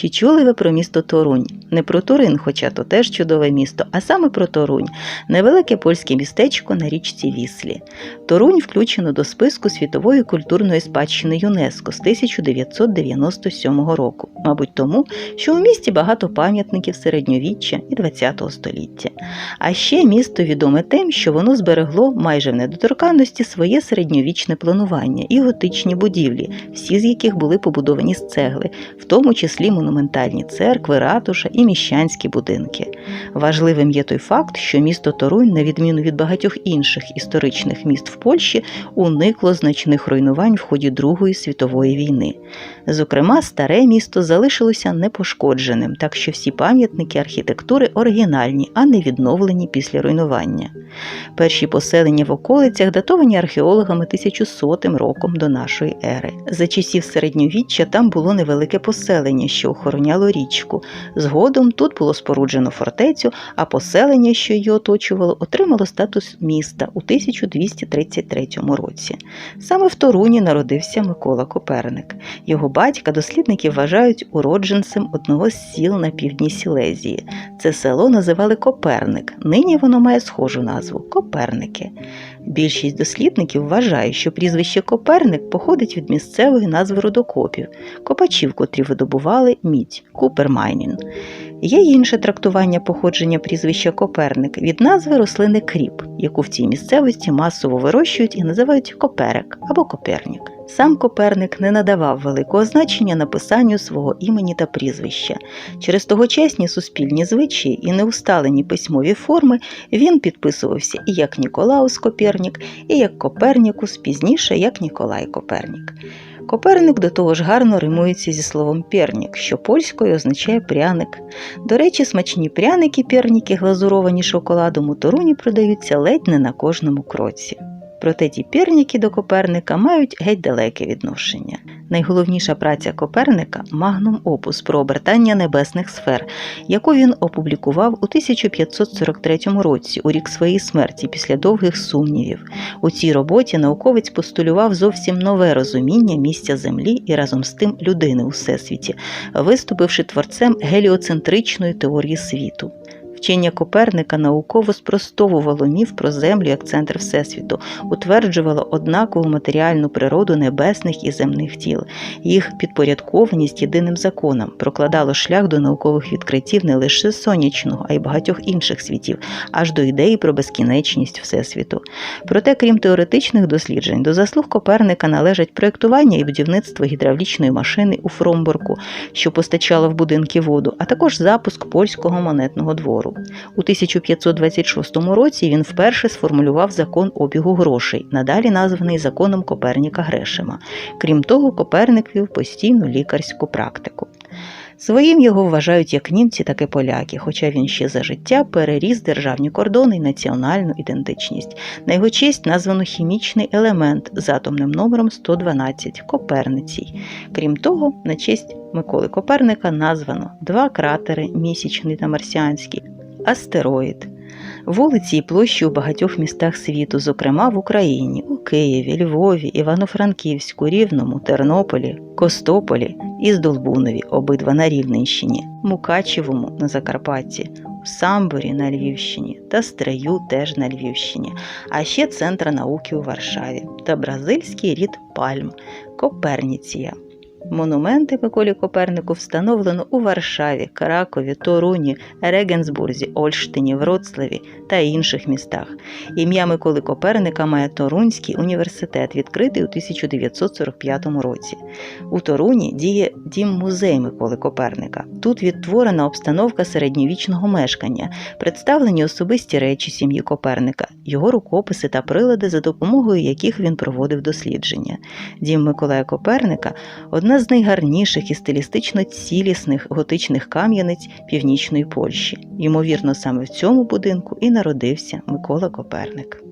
Чи чули ви про місто Торунь? Не про Турин, хоча то теж чудове місто, а саме про Торунь, невелике польське містечко на річці Віслі. Торунь включено до списку світової культурної спадщини ЮНЕСКО з 1997 року, мабуть, тому, що у місті багато пам'ятників середньовіччя і ХХ століття. А ще місто відоме тим, що воно зберегло майже в недоторканності своє середньовічне планування і готичні будівлі, всі з яких були побудовані з цегли, в тому числі монументальні церкви, ратуша і міщанські будинки. Важливим є той факт, що місто Торунь, на відміну від багатьох інших історичних міст в Польщі, уникло значних руйнувань в ході Другої світової війни. Зокрема, старе місто залишилося непошкодженим, так що всі пам'ятники архітектури оригінальні, а не відновлені після руйнування. Перші поселення в околицях датовані археологами 1100 роком до нашої ери. За часів середньовіччя там було невелике поселення, що охороняло річку. Згодом тут було споруджено фортецю, а поселення, що її оточувало, отримало статус міста у 1233 році. Саме в Торуні народився Микола Коперник. Його батька дослідники вважають уродженцем одного з сіл на півдні Сілезії. Це село називали Коперник. Нині воно має схожу назву Коперники. Більшість дослідників вважає, що прізвище Коперник походить від місцевої назви родокопів, копачів, котрі видобували мідь Купермайнін. Є й інше трактування походження прізвища Коперник від назви рослини кріп, яку в цій місцевості масово вирощують і називають коперек або копернік. Сам Коперник не надавав великого значення написанню свого імені та прізвища. Через тогочасні суспільні звичаї і неусталені письмові форми він підписувався і як Ніколаус Копернік, і як Копернікус, пізніше як Ніколай Копернік. Коперник до того ж гарно римується зі словом пернік, що польською означає пряник. До речі, смачні пряники, перніки, глазуровані шоколадом у Торуні продаються ледь не на кожному кроці. Проте ті пірніки до Коперника мають геть далеке відношення. Найголовніша праця Коперника магнум опус про обертання небесних сфер, яку він опублікував у 1543 році, у рік своєї смерті, після довгих сумнівів. У цій роботі науковець постулював зовсім нове розуміння місця Землі і разом з тим людини у всесвіті, виступивши творцем геліоцентричної теорії світу. Вчення Коперника науково спростовувало міф про Землю як центр Всесвіту, утверджувало однакову матеріальну природу небесних і земних тіл, їх підпорядкованість єдиним законам, прокладало шлях до наукових відкриттів не лише сонячного, а й багатьох інших світів, аж до ідеї про безкінечність Всесвіту. Проте, крім теоретичних досліджень, до заслуг Коперника належать проєктування і будівництво гідравлічної машини у Фромборку, що постачала в будинки воду, а також запуск польського монетного двору. У 1526 році він вперше сформулював закон обігу грошей, надалі названий законом Коперніка Грешема. Крім того, Коперник вів постійну лікарську практику. Своїм його вважають як німці, так і поляки, хоча він ще за життя переріс державні кордони і національну ідентичність. На його честь названо хімічний елемент з атомним номером 112 Коперницій. Крім того, на честь Миколи Коперника названо два кратери місячний та марсіанський, астероїд. Вулиці і площі у багатьох містах світу, зокрема в Україні, у Києві, Львові, Івано-Франківську, Рівному, Тернополі, Костополі і Здолбунові, обидва на Рівненщині, Мукачевому на Закарпатті, у Самборі на Львівщині та Стрию теж на Львівщині, а ще Центр науки у Варшаві та бразильський рід Пальм Коперніція. Монументи Миколі Копернику встановлено у Варшаві, Кракові, Торуні, Регенсбурзі, Ольштині, Вроцлаві та інших містах. Ім'я Миколи Коперника має Торунський університет, відкритий у 1945 році. У Торуні діє дім-музей Миколи Коперника. Тут відтворена обстановка середньовічного мешкання, представлені особисті речі сім'ї Коперника, його рукописи та прилади, за допомогою яких він проводив дослідження. Дім Миколая Коперника з найгарніших і стилістично цілісних готичних кам'яниць північної Польщі. Ймовірно, саме в цьому будинку і народився Микола Коперник.